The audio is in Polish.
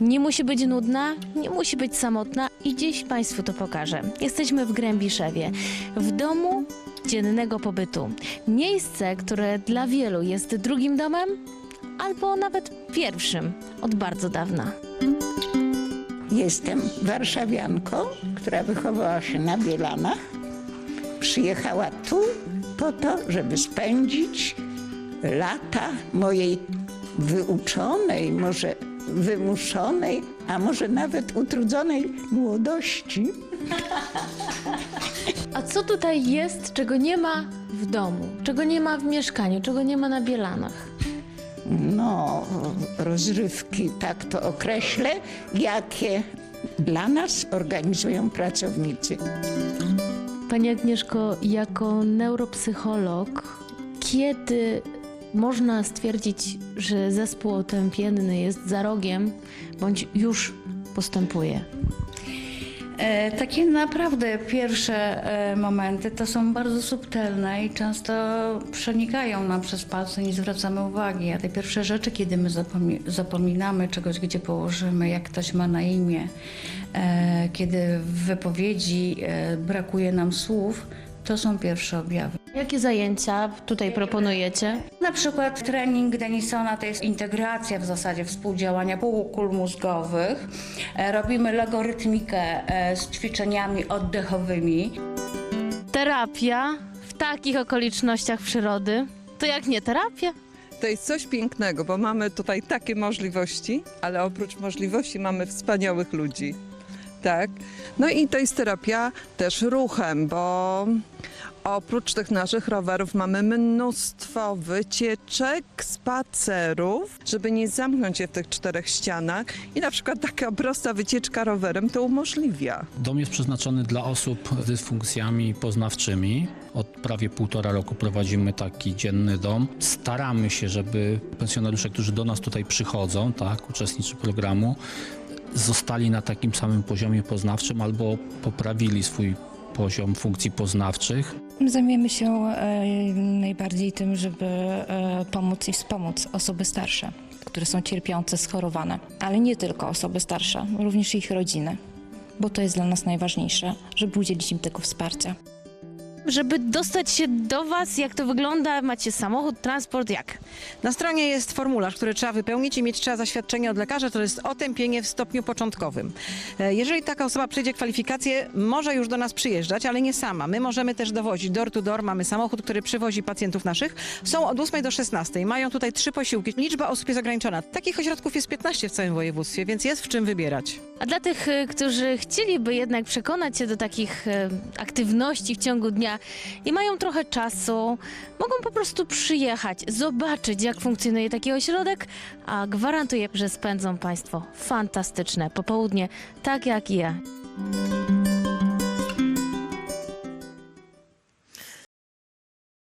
Nie musi być nudna, nie musi być samotna i dziś Państwu to pokażę. Jesteśmy w Grębiszewie, w domu dziennego pobytu. Miejsce, które dla wielu jest drugim domem, albo nawet pierwszym od bardzo dawna. Jestem warszawianką, która wychowała się na Bielanach. Przyjechała tu po to, żeby spędzić lata mojej wyuczonej, może wymuszonej, a może nawet utrudzonej młodości. A co tutaj jest, czego nie ma w domu, czego nie ma w mieszkaniu, czego nie ma na Bielanach? No, rozrywki, tak to określę, jakie dla nas organizują pracownicy. Pani Agnieszko, jako neuropsycholog, kiedy można stwierdzić, że zespół otępienny jest za rogiem, bądź już postępuje? E, takie naprawdę pierwsze e, momenty to są bardzo subtelne i często przenikają nam przez palce, nie zwracamy uwagi. A te pierwsze rzeczy, kiedy my zapomi- zapominamy czegoś, gdzie położymy, jak ktoś ma na imię, e, kiedy w wypowiedzi e, brakuje nam słów, to są pierwsze objawy. Jakie zajęcia tutaj proponujecie? Na przykład trening Denisona to jest integracja w zasadzie współdziałania półkul mózgowych. E, Robimy logorytmikę e, z ćwiczeniami oddechowymi. Terapia w takich okolicznościach przyrody. To jak nie terapia? To jest coś pięknego, bo mamy tutaj takie możliwości, ale oprócz możliwości mamy wspaniałych ludzi. Tak. No i to jest terapia też ruchem, bo oprócz tych naszych rowerów mamy mnóstwo wycieczek, spacerów, żeby nie zamknąć się w tych czterech ścianach. I na przykład taka prosta wycieczka rowerem to umożliwia. Dom jest przeznaczony dla osób z dysfunkcjami poznawczymi. Od prawie półtora roku prowadzimy taki dzienny dom. Staramy się, żeby pensjonariusze, którzy do nas tutaj przychodzą, tak, uczestnicy programu, zostali na takim samym poziomie poznawczym albo poprawili swój poziom funkcji poznawczych. Zajmujemy się e, najbardziej tym, żeby e, pomóc i wspomóc osoby starsze, które są cierpiące, schorowane. Ale nie tylko osoby starsze, również ich rodziny, bo to jest dla nas najważniejsze, żeby udzielić im tego wsparcia. Żeby dostać się do Was, jak to wygląda? Macie samochód, transport, jak? Na stronie jest formularz, który trzeba wypełnić i mieć trzeba zaświadczenie od lekarza, to jest otępienie w stopniu początkowym. E, Jeżeli taka osoba przejdzie kwalifikację, może już do nas przyjeżdżać, ale nie sama. My możemy też dowozić door to door, mamy samochód, który przywozi pacjentów naszych. Są od 8 do 16, mają tutaj trzy posiłki. Liczba osób jest ograniczona. Takich ośrodków jest 15 w całym województwie, więc jest w czym wybierać. A dla tych, y, którzy chcieliby jednak przekonać się do takich y, aktywności w ciągu dnia i mają trochę czasu, mogą po prostu przyjechać, zobaczyć, jak funkcjonuje taki ośrodek, a gwarantuję, że spędzą Państwo fantastyczne popołudnie, tak jak i ja.